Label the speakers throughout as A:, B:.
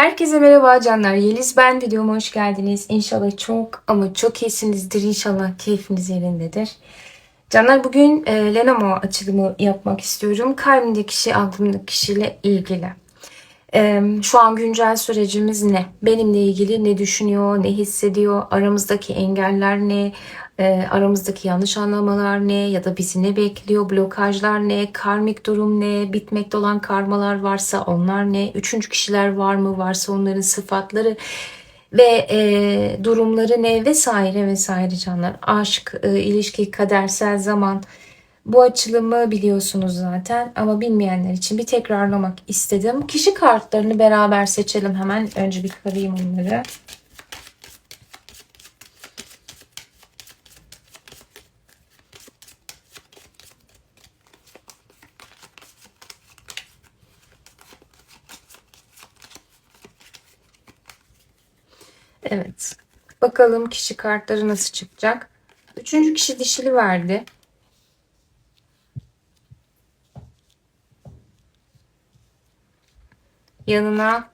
A: Herkese merhaba canlar. Yeliz ben. Videoma hoş geldiniz. İnşallah çok ama çok iyisinizdir. İnşallah keyfiniz yerindedir. Canlar bugün e, Lenamo açılımı yapmak istiyorum. Kalbimdeki kişi, aklımdaki kişiyle ilgili. E, şu an güncel sürecimiz ne? Benimle ilgili ne düşünüyor, ne hissediyor, aramızdaki engeller ne, e, aramızdaki yanlış anlamalar ne ya da bizi ne bekliyor, blokajlar ne, karmik durum ne, bitmekte olan karmalar varsa onlar ne, üçüncü kişiler var mı, varsa onların sıfatları ve e, durumları ne vesaire vesaire canlar. Aşk, e, ilişki, kadersel zaman bu açılımı biliyorsunuz zaten ama bilmeyenler için bir tekrarlamak istedim. Kişi kartlarını beraber seçelim hemen. Önce bir karayım onları. Evet. Bakalım kişi kartları nasıl çıkacak. Üçüncü kişi dişili verdi. Yanına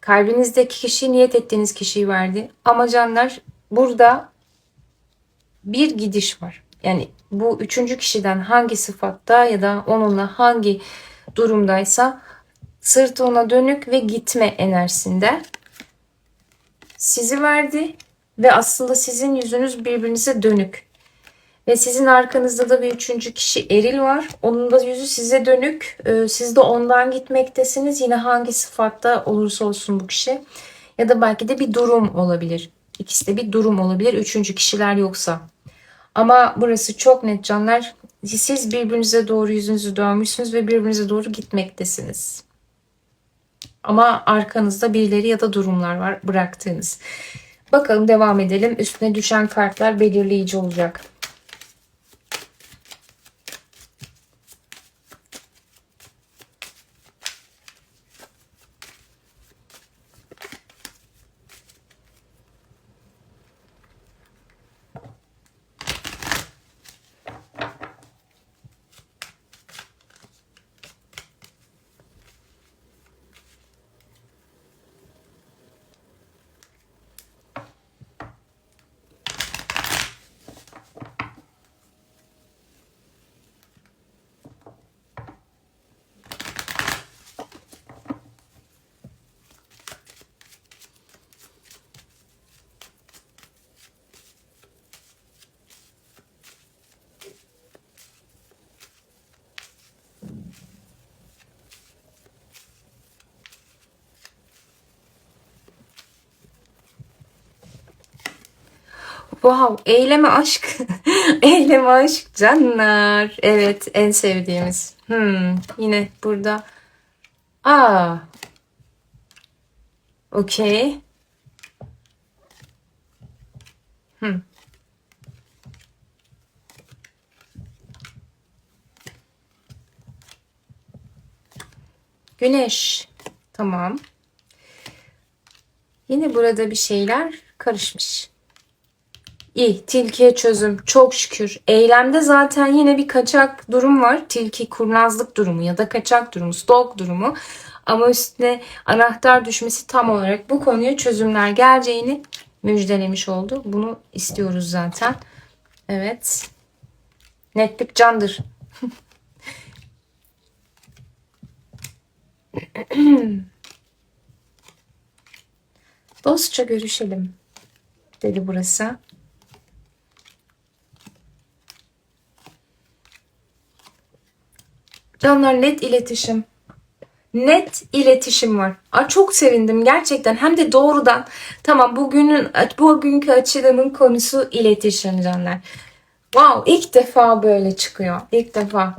A: kalbinizdeki kişi niyet ettiğiniz kişiyi verdi. Ama canlar burada bir gidiş var. Yani bu üçüncü kişiden hangi sıfatta ya da onunla hangi durumdaysa sırtı ona dönük ve gitme enerjisinde sizi verdi ve aslında sizin yüzünüz birbirinize dönük. Ve sizin arkanızda da bir üçüncü kişi Eril var. Onun da yüzü size dönük. Ee, Siz de ondan gitmektesiniz. Yine hangi sıfatta olursa olsun bu kişi. Ya da belki de bir durum olabilir. İkisi de bir durum olabilir. Üçüncü kişiler yoksa. Ama burası çok net canlar. Siz birbirinize doğru yüzünüzü dönmüşsünüz ve birbirinize doğru gitmektesiniz. Ama arkanızda birileri ya da durumlar var bıraktığınız. Bakalım devam edelim. Üstüne düşen kartlar belirleyici olacak. Wow, eyleme aşk. eyleme aşk canlar. Evet, en sevdiğimiz. Hmm, yine burada. Aa. Okey. Hmm. Güneş. Tamam. Yine burada bir şeyler karışmış. İyi, tilkiye çözüm. Çok şükür. Eylemde zaten yine bir kaçak durum var. Tilki kurnazlık durumu ya da kaçak durumu, stalk durumu. Ama üstüne anahtar düşmesi tam olarak bu konuya çözümler geleceğini müjdelemiş oldu. Bunu istiyoruz zaten. Evet. Netlik candır. Dostça görüşelim dedi burası. Canlar net iletişim. Net iletişim var. Aa, çok sevindim gerçekten. Hem de doğrudan. Tamam bugünün bugünkü açılımın konusu iletişim canlar. Wow ilk defa böyle çıkıyor. İlk defa.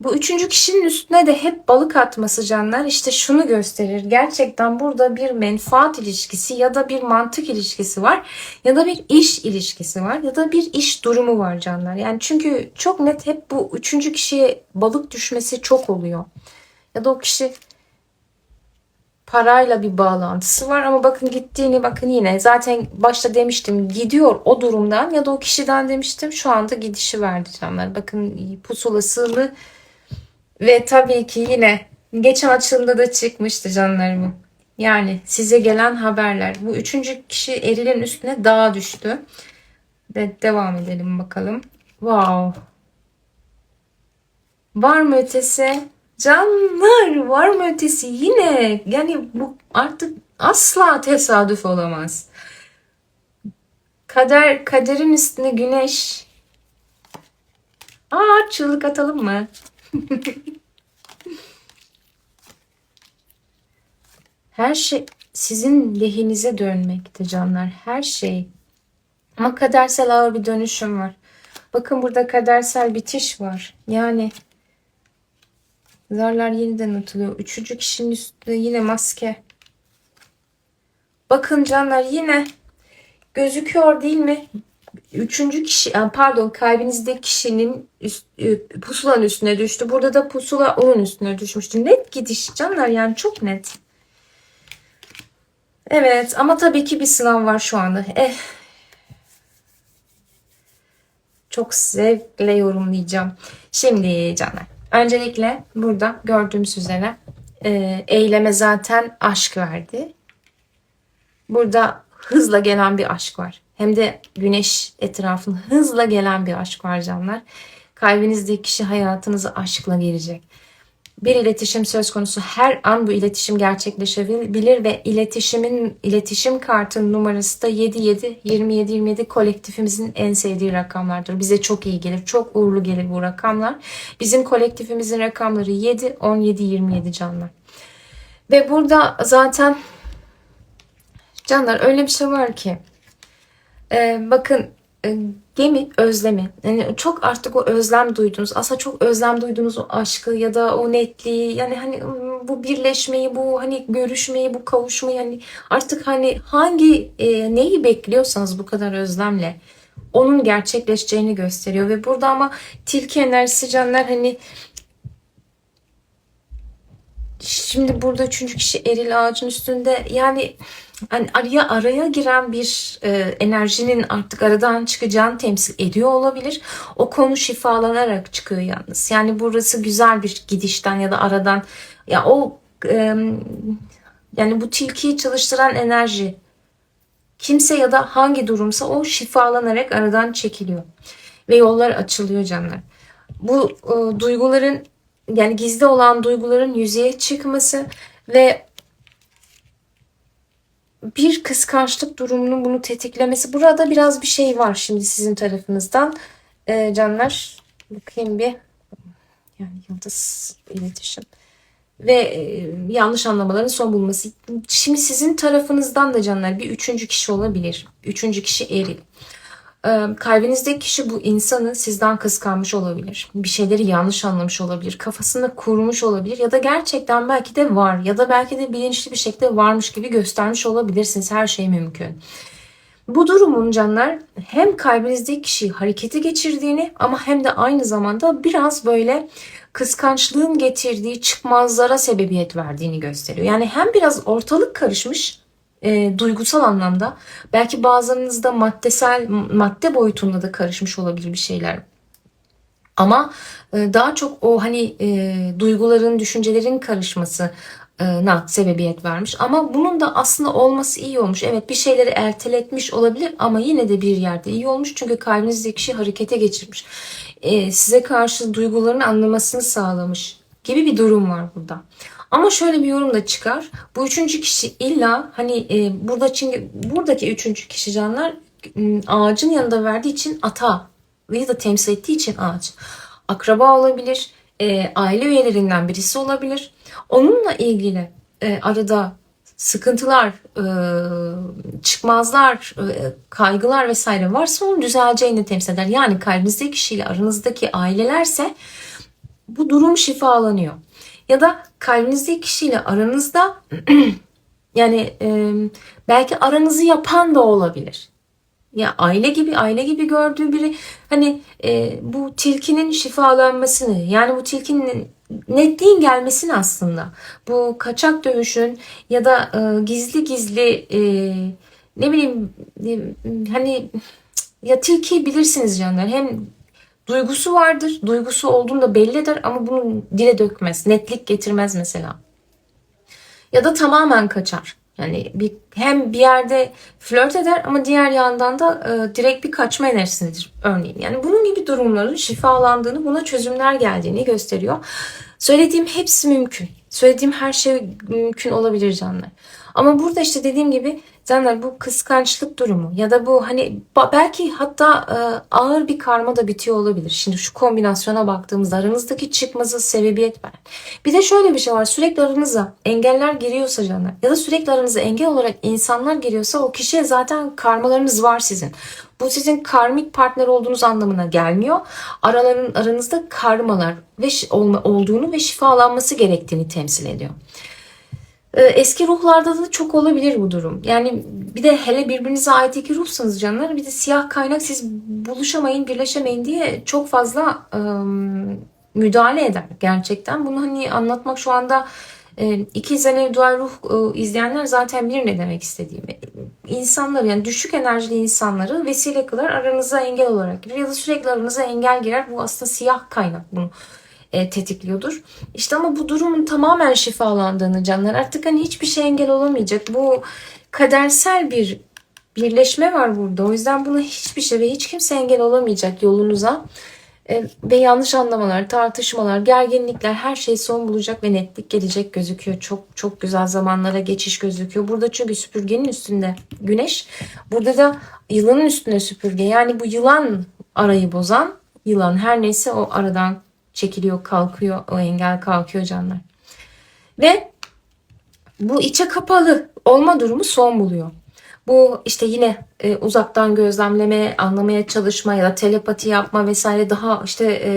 A: Bu üçüncü kişinin üstüne de hep balık atması canlar işte şunu gösterir. Gerçekten burada bir menfaat ilişkisi ya da bir mantık ilişkisi var. Ya da bir iş ilişkisi var. Ya da bir iş durumu var canlar. Yani çünkü çok net hep bu üçüncü kişiye balık düşmesi çok oluyor. Ya da o kişi parayla bir bağlantısı var ama bakın gittiğini bakın yine zaten başta demiştim gidiyor o durumdan ya da o kişiden demiştim şu anda gidişi verdi canlar. Bakın pusulasını ve tabii ki yine Geçen açılımda da çıkmıştı canlarımın. Yani size gelen haberler. Bu üçüncü kişi erilin üstüne dağa düştü. Ve devam edelim bakalım. Wow. Var mı ötesi? Canlar var mı ötesi? Yine yani bu artık asla tesadüf olamaz. Kader kaderin üstüne güneş. Aa çığlık atalım mı? Her şey sizin lehinize dönmekte canlar. Her şey. Ama kadersel ağır bir dönüşüm var. Bakın burada kadersel bitiş var. Yani zarlar yeniden atılıyor. Üçüncü kişinin üstünde yine maske. Bakın canlar yine gözüküyor değil mi? Üçüncü kişi, pardon kalbinizdeki kişinin üst, e, pusulanın üstüne düştü. Burada da pusula onun üstüne düşmüştü. Net gidiş canlar yani çok net. Evet ama tabii ki bir sınav var şu anda. Eh. Çok zevkle yorumlayacağım. Şimdi canlar. Öncelikle burada gördüğümüz üzere e, eyleme zaten aşk verdi. Burada hızla gelen bir aşk var. Hem de güneş etrafında hızla gelen bir aşk var canlar. Kalbinizdeki kişi hayatınıza aşkla gelecek bir iletişim söz konusu. Her an bu iletişim gerçekleşebilir ve iletişimin iletişim kartının numarası da 77 27 27 kolektifimizin en sevdiği rakamlardır. Bize çok iyi gelir. Çok uğurlu gelir bu rakamlar. Bizim kolektifimizin rakamları 7 17 27 canlar. Ve burada zaten canlar öyle bir şey var ki e, bakın gemi özlemi. Yani çok artık o özlem duydunuz. Aslında çok özlem duyduğunuz o aşkı ya da o netliği yani hani bu birleşmeyi, bu hani görüşmeyi, bu kavuşmayı hani artık hani hangi e, neyi bekliyorsanız bu kadar özlemle onun gerçekleşeceğini gösteriyor ve burada ama tilki enerjisi canlar hani şimdi burada üçüncü kişi eril ağacın üstünde yani hani araya araya giren bir e, enerjinin artık aradan çıkacağını temsil ediyor olabilir. O konu şifalanarak çıkıyor yalnız. Yani burası güzel bir gidişten ya da aradan ya o e, yani bu tilkiyi çalıştıran enerji kimse ya da hangi durumsa o şifalanarak aradan çekiliyor ve yollar açılıyor canlar. Bu e, duyguların yani gizli olan duyguların yüzeye çıkması ve bir kıskançlık durumunun bunu tetiklemesi. Burada biraz bir şey var şimdi sizin tarafınızdan. Ee, canlar bakayım bir. Yani yıldız iletişim. Ve e, yanlış anlamaların son bulması. Şimdi sizin tarafınızdan da canlar bir üçüncü kişi olabilir. Üçüncü kişi eril. Ee, kalbinizdeki kişi bu insanı sizden kıskanmış olabilir. Bir şeyleri yanlış anlamış olabilir. Kafasında kurmuş olabilir. Ya da gerçekten belki de var. Ya da belki de bilinçli bir şekilde varmış gibi göstermiş olabilirsiniz. Her şey mümkün. Bu durumun canlar hem kalbinizdeki kişiyi harekete geçirdiğini ama hem de aynı zamanda biraz böyle kıskançlığın getirdiği çıkmazlara sebebiyet verdiğini gösteriyor. Yani hem biraz ortalık karışmış e, duygusal anlamda belki bazılarınızda maddesel madde boyutunda da karışmış olabilir bir şeyler. Ama e, daha çok o hani e, duyguların, düşüncelerin karışması na sebebiyet vermiş. Ama bunun da aslında olması iyi olmuş. Evet bir şeyleri erteletmiş olabilir ama yine de bir yerde iyi olmuş. Çünkü kalbinizdeki kişi harekete geçirmiş. E, size karşı duygularını anlamasını sağlamış gibi bir durum var burada. Ama şöyle bir yorum da çıkar. Bu üçüncü kişi illa hani e, burada çünkü buradaki üçüncü kişi canlar ağacın yanında verdiği için ata ya da temsil ettiği için ağaç. Akraba olabilir, e, aile üyelerinden birisi olabilir. Onunla ilgili e, arada sıkıntılar, e, çıkmazlar, e, kaygılar vesaire varsa onun düzeleceğini temsil eder. Yani kalbinizdeki kişiyle aranızdaki ailelerse bu durum şifalanıyor. Ya da kalbinizdeki kişiyle aranızda yani e, belki aranızı yapan da olabilir. Ya aile gibi aile gibi gördüğü biri hani e, bu tilkinin şifalanmasını yani bu tilkinin netliğin gelmesini aslında bu kaçak dövüşün ya da e, gizli gizli e, ne bileyim e, hani ya tilki bilirsiniz canlar hem Duygusu vardır. Duygusu olduğunu da belli eder ama bunu dile dökmez. Netlik getirmez mesela. Ya da tamamen kaçar. Yani bir, hem bir yerde flört eder ama diğer yandan da e, direkt bir kaçma enerjisidir örneğin. Yani bunun gibi durumların şifalandığını, buna çözümler geldiğini gösteriyor. Söylediğim hepsi mümkün. Söylediğim her şey mümkün olabilir canlar. Ama burada işte dediğim gibi canlar bu kıskançlık durumu ya da bu hani belki hatta e, ağır bir karma da bitiyor olabilir. Şimdi şu kombinasyona baktığımızda aranızdaki çıkmazı sebebiyet veren. Bir de şöyle bir şey var sürekli aranıza engeller giriyorsa canlar ya da sürekli aranıza engel olarak insanlar giriyorsa o kişiye zaten karmalarınız var sizin. Bu sizin karmik partner olduğunuz anlamına gelmiyor. Araların aranızda karmalar ve olduğunu ve şifalanması gerektiğini temsil ediyor. Ee, eski ruhlarda da çok olabilir bu durum. Yani bir de hele birbirinize ait iki ruhsanız canlar bir de siyah kaynak siz buluşamayın, birleşemeyin diye çok fazla ıı, müdahale eder gerçekten. Bunu hani anlatmak şu anda e, iki Zenev Dual Ruh e, izleyenler zaten bilir ne demek istediğimi. İnsanlar yani düşük enerjili insanları vesile kılar aranıza engel olarak girer ya da sürekli aranıza engel girer. Bu aslında siyah kaynak bunu e, tetikliyordur. İşte ama bu durumun tamamen şifalandığını canlar artık hani hiçbir şey engel olamayacak. Bu kadersel bir birleşme var burada. O yüzden buna hiçbir şey ve hiç kimse engel olamayacak yolunuza. E, ve yanlış anlamalar, tartışmalar, gerginlikler her şey son bulacak ve netlik gelecek gözüküyor. Çok çok güzel zamanlara geçiş gözüküyor. Burada çünkü süpürgenin üstünde güneş. Burada da yılanın üstünde süpürge. Yani bu yılan arayı bozan yılan her neyse o aradan çekiliyor, kalkıyor. O engel kalkıyor canlar. Ve bu içe kapalı olma durumu son buluyor. Bu işte yine e, uzaktan gözlemleme, anlamaya çalışma ya da telepati yapma vesaire daha işte e,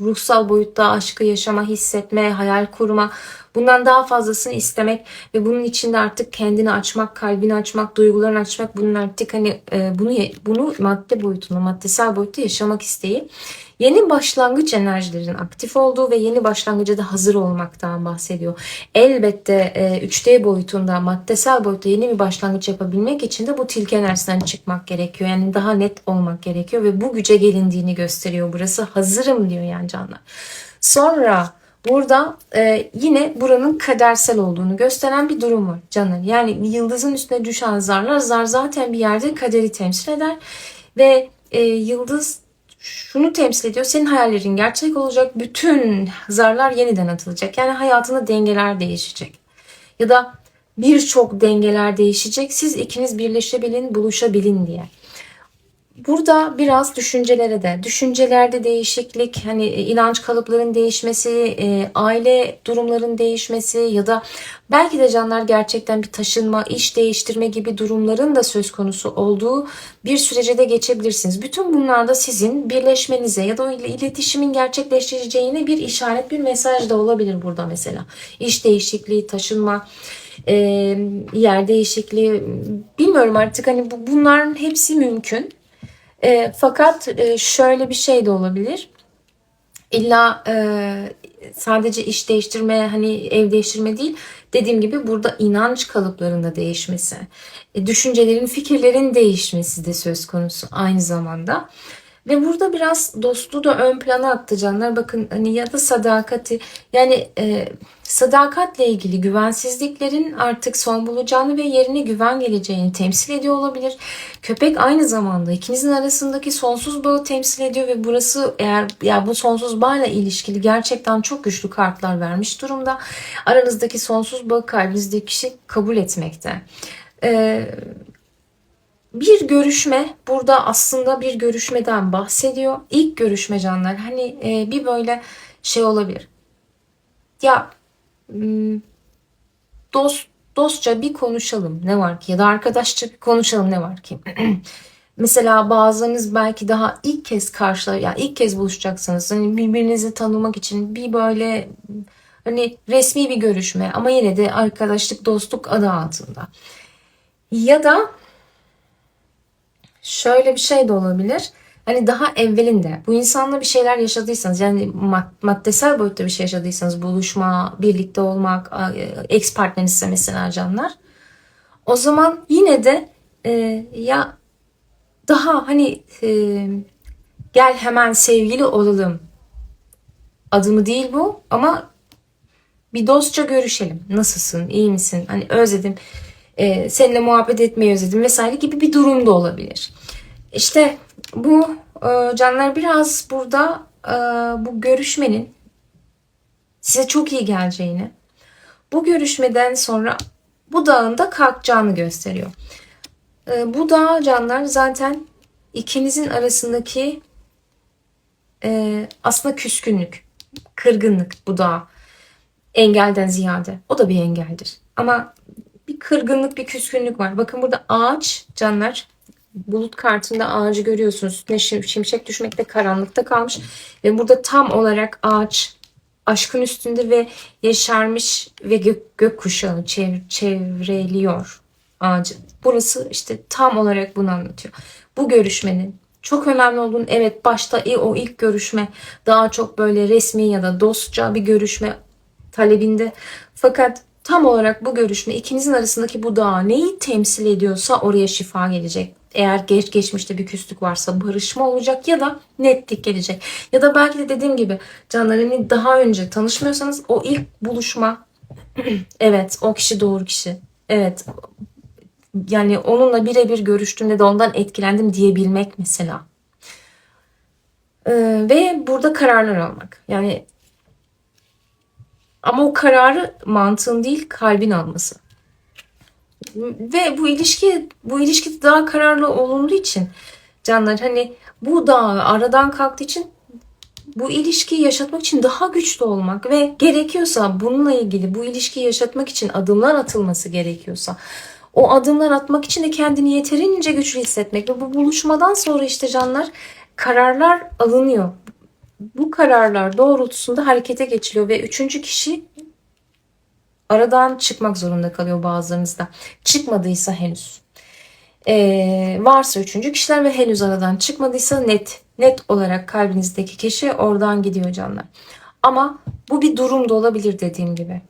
A: ruhsal boyutta aşkı yaşama, hissetme, hayal kurma bundan daha fazlasını istemek ve bunun içinde artık kendini açmak, kalbini açmak, duygularını açmak bunun artık hani e, bunu bunu madde boyutunda, maddesel boyutta yaşamak isteği yeni başlangıç enerjilerin aktif olduğu ve yeni başlangıca da hazır olmaktan bahsediyor. Elbette e, 3D boyutunda, maddesel boyutta yeni bir başlangıç yapabilmek için de bu tilki enerjisinden çıkmak gerekiyor. Yani daha net olmak gerekiyor ve bu güce gelindiğini gösteriyor. Burası hazırım diyor yani canlar. Sonra Burada e, yine buranın kadersel olduğunu gösteren bir durum var canım. Yani yıldızın üstüne düşen zarlar, zar zaten bir yerde kaderi temsil eder. Ve e, yıldız şunu temsil ediyor. Senin hayallerin gerçek olacak. Bütün zarlar yeniden atılacak. Yani hayatında dengeler değişecek. Ya da birçok dengeler değişecek. Siz ikiniz birleşebilin, buluşabilin diye. Burada biraz düşüncelere de, düşüncelerde değişiklik, hani e, inanç kalıpların değişmesi, e, aile durumların değişmesi ya da belki de canlar gerçekten bir taşınma, iş değiştirme gibi durumların da söz konusu olduğu bir sürece de geçebilirsiniz. Bütün bunlar da sizin birleşmenize ya da iletişimin gerçekleşeceğine bir işaret, bir mesaj da olabilir burada mesela. İş değişikliği, taşınma, e, yer değişikliği bilmiyorum artık hani bu, bunların hepsi mümkün. E, fakat e, şöyle bir şey de olabilir. İlla e, sadece iş değiştirme hani ev değiştirme değil dediğim gibi burada inanç kalıplarında değişmesi e, düşüncelerin fikirlerin değişmesi de söz konusu aynı zamanda. Ve burada biraz dostluğu da ön plana attı canlar. Bakın hani ya da sadakati yani e, sadakatle ilgili güvensizliklerin artık son bulacağını ve yerine güven geleceğini temsil ediyor olabilir. Köpek aynı zamanda ikinizin arasındaki sonsuz bağı temsil ediyor ve burası eğer ya bu sonsuz bağla ilişkili gerçekten çok güçlü kartlar vermiş durumda. Aranızdaki sonsuz bağı kalbinizdeki kişi kabul etmekte. Ee, bir görüşme burada aslında bir görüşmeden bahsediyor. İlk görüşme canlar hani e, bir böyle şey olabilir. Ya dost dostça bir konuşalım ne var ki ya da arkadaşça bir konuşalım ne var ki. Mesela bazılarınız belki daha ilk kez karşılar ya yani ilk kez buluşacaksınız. Hani birbirinizi tanımak için bir böyle hani resmi bir görüşme ama yine de arkadaşlık dostluk adı altında. Ya da şöyle bir şey de olabilir. Hani daha evvelinde bu insanla bir şeyler yaşadıysanız yani maddesel boyutta bir şey yaşadıysanız buluşma, birlikte olmak, ex partnerinizse mesela canlar. O zaman yine de e, ya daha hani e, gel hemen sevgili olalım adımı değil bu ama bir dostça görüşelim. Nasılsın? iyi misin? Hani özledim. e, seninle muhabbet etmeyi özledim vesaire gibi bir durum da olabilir. İşte bu e, canlar biraz burada e, bu görüşmenin size çok iyi geleceğini, bu görüşmeden sonra bu dağın da kalkacağını gösteriyor. E, bu dağ canlar zaten ikinizin arasındaki e, aslında küskünlük, kırgınlık bu dağ engelden ziyade. O da bir engeldir. Ama bir kırgınlık, bir küskünlük var. Bakın burada ağaç canlar. Bulut kartında ağacı görüyorsunuz. Üstüne şim- şimşek düşmekte karanlıkta kalmış. Ve burada tam olarak ağaç aşkın üstünde ve yeşermiş ve gök, gökkuşağı çev- çevreliyor ağacı. Burası işte tam olarak bunu anlatıyor. Bu görüşmenin çok önemli olduğunu evet başta i- o ilk görüşme daha çok böyle resmi ya da dostça bir görüşme talebinde. Fakat tam olarak bu görüşme ikinizin arasındaki bu dağ neyi temsil ediyorsa oraya şifa gelecek. Eğer geç geçmişte bir küslük varsa barışma olacak ya da netlik gelecek. Ya da belki de dediğim gibi canlarını daha önce tanışmıyorsanız o ilk buluşma evet o kişi doğru kişi. Evet yani onunla birebir görüştüğümde de ondan etkilendim diyebilmek mesela. Ee, ve burada kararlar almak. Yani ama o kararı mantığın değil kalbin alması. Ve bu ilişki bu ilişki daha kararlı olunduğu için canlar hani bu da aradan kalktığı için bu ilişkiyi yaşatmak için daha güçlü olmak ve gerekiyorsa bununla ilgili bu ilişkiyi yaşatmak için adımlar atılması gerekiyorsa o adımlar atmak için de kendini yeterince güçlü hissetmek ve bu buluşmadan sonra işte canlar kararlar alınıyor. Bu kararlar doğrultusunda harekete geçiliyor ve üçüncü kişi aradan çıkmak zorunda kalıyor bazılarınızda. Çıkmadıysa henüz. Ee, varsa üçüncü kişiler ve henüz aradan çıkmadıysa net net olarak kalbinizdeki kişi oradan gidiyor canlar. Ama bu bir durum da olabilir dediğim gibi.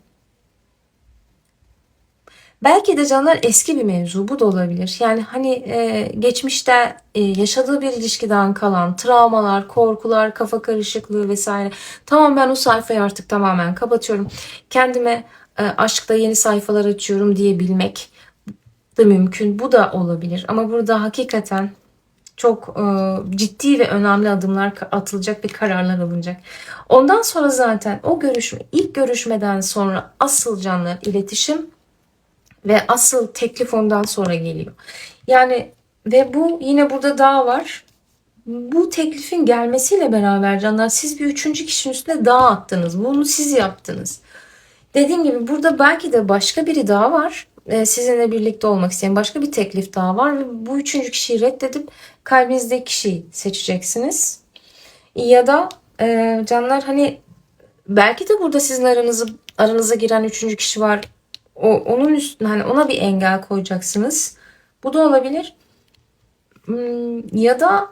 A: Belki de canlar eski bir mevzu bu da olabilir. Yani hani e, geçmişte e, yaşadığı bir ilişkiden kalan travmalar, korkular, kafa karışıklığı vesaire. Tamam ben o sayfayı artık tamamen kapatıyorum. Kendime aşkta yeni sayfalar açıyorum diyebilmek da mümkün. Bu da olabilir. Ama burada hakikaten çok e, ciddi ve önemli adımlar atılacak ve kararlar alınacak. Ondan sonra zaten o görüşme, ilk görüşmeden sonra asıl canlar iletişim ve asıl teklif ondan sonra geliyor. Yani ve bu yine burada daha var. Bu teklifin gelmesiyle beraber canlar siz bir üçüncü kişinin üstüne dağ attınız. Bunu siz yaptınız. Dediğim gibi burada belki de başka biri daha var. Ee, sizinle birlikte olmak isteyen başka bir teklif daha var. Ve bu üçüncü kişiyi reddedip kalbinizdeki kişiyi seçeceksiniz. Ya da e, canlar hani belki de burada sizin aranızı aranıza giren üçüncü kişi var o, onun üstüne hani ona bir engel koyacaksınız. Bu da olabilir. Hmm, ya da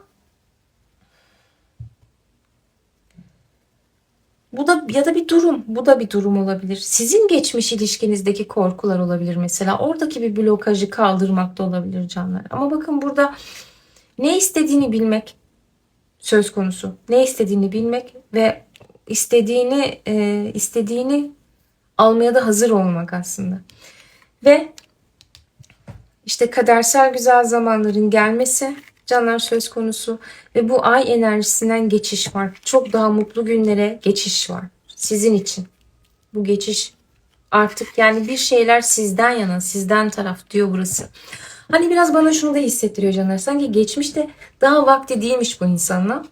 A: bu da ya da bir durum. Bu da bir durum olabilir. Sizin geçmiş ilişkinizdeki korkular olabilir mesela. Oradaki bir blokajı kaldırmak da olabilir canlar. Ama bakın burada ne istediğini bilmek söz konusu. Ne istediğini bilmek ve istediğini e, istediğini almaya da hazır olmak aslında. Ve işte kadersel güzel zamanların gelmesi canlar söz konusu ve bu ay enerjisinden geçiş var. Çok daha mutlu günlere geçiş var sizin için. Bu geçiş artık yani bir şeyler sizden yana, sizden taraf diyor burası. Hani biraz bana şunu da hissettiriyor canlar. Sanki geçmişte daha vakti değilmiş bu insanla.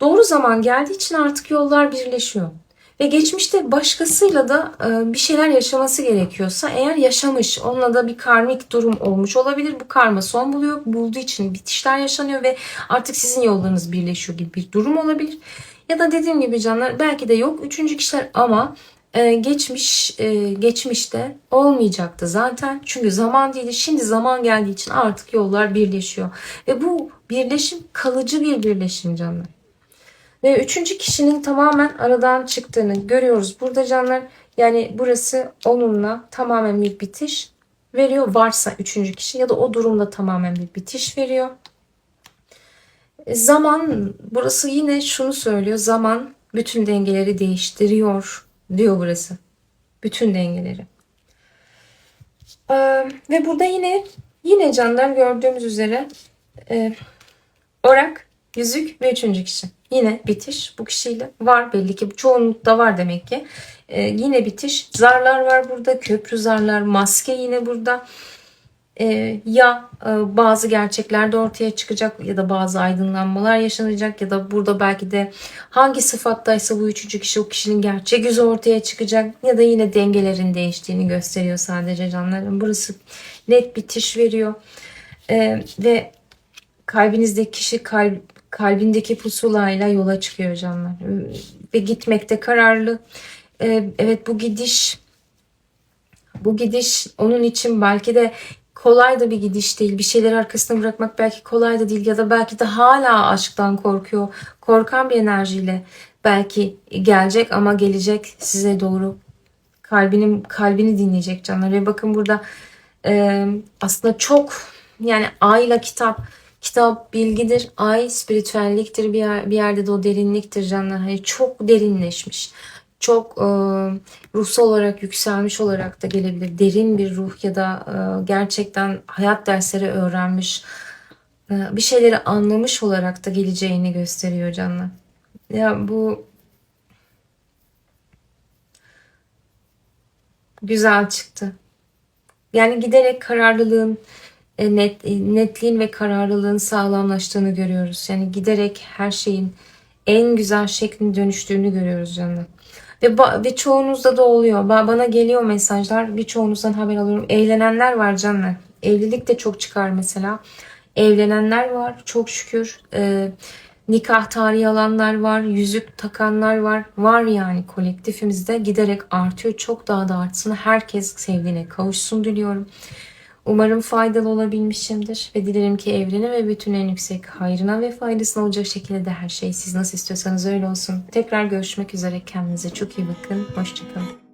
A: Doğru zaman geldiği için artık yollar birleşiyor. Ve geçmişte başkasıyla da e, bir şeyler yaşaması gerekiyorsa eğer yaşamış onunla da bir karmik durum olmuş olabilir. Bu karma son buluyor. Bulduğu için bitişler yaşanıyor ve artık sizin yollarınız birleşiyor gibi bir durum olabilir. Ya da dediğim gibi canlar belki de yok üçüncü kişiler ama e, geçmiş e, geçmişte olmayacaktı zaten. Çünkü zaman değildi. Şimdi zaman geldiği için artık yollar birleşiyor. Ve bu birleşim kalıcı bir birleşim canlar. Ve üçüncü kişinin tamamen aradan çıktığını görüyoruz. Burada canlar yani burası onunla tamamen bir bitiş veriyor. Varsa üçüncü kişi ya da o durumda tamamen bir bitiş veriyor. Zaman burası yine şunu söylüyor. Zaman bütün dengeleri değiştiriyor diyor burası. Bütün dengeleri. Ee, ve burada yine yine canlar gördüğümüz üzere e, orak, yüzük ve üçüncü kişi. Yine bitiş bu kişiyle var belli ki çoğunlukta var demek ki. Ee, yine bitiş. Zarlar var burada. Köprü zarlar. Maske yine burada. Ee, ya e, bazı gerçekler de ortaya çıkacak ya da bazı aydınlanmalar yaşanacak ya da burada belki de hangi sıfattaysa bu üçüncü kişi o kişinin gerçek yüzü ortaya çıkacak ya da yine dengelerin değiştiğini gösteriyor sadece canlarım. Burası net bitiş veriyor. Ee, ve kalbinizdeki kişi kalp, kalbindeki pusulayla yola çıkıyor canlar. Ve gitmekte kararlı. Ee, evet bu gidiş bu gidiş onun için belki de kolay da bir gidiş değil. Bir şeyleri arkasına bırakmak belki kolay da değil ya da belki de hala aşktan korkuyor. Korkan bir enerjiyle belki gelecek ama gelecek size doğru. Kalbinin kalbini dinleyecek canlar. Ve bakın burada aslında çok yani ayla kitap kitap bilgidir. Ay spiritüelliktir bir, yer, bir yerde de o derinliktir canlar. Hani çok derinleşmiş çok e, ruhsal olarak yükselmiş olarak da gelebilir. Derin bir ruh ya da e, gerçekten hayat dersleri öğrenmiş, e, bir şeyleri anlamış olarak da geleceğini gösteriyor canlar. Ya bu güzel çıktı. Yani giderek kararlılığın, net, netliğin ve kararlılığın sağlamlaştığını görüyoruz. Yani giderek her şeyin en güzel şeklin dönüştüğünü görüyoruz canım. Ve, ve çoğunuzda da oluyor. Ba- Bana geliyor mesajlar. Birçoğunuzdan haber alıyorum. Evlenenler var canlar. Evlilik de çok çıkar mesela. Evlenenler var çok şükür. Ee, nikah tarihi alanlar var. Yüzük takanlar var. Var yani kolektifimizde giderek artıyor. Çok daha da artsın. Herkes sevdiğine kavuşsun diliyorum. Umarım faydalı olabilmişimdir ve dilerim ki evrene ve bütün en yüksek hayrına ve faydasına olacak şekilde de her şey siz nasıl istiyorsanız öyle olsun. Tekrar görüşmek üzere. Kendinize çok iyi bakın. Hoşçakalın.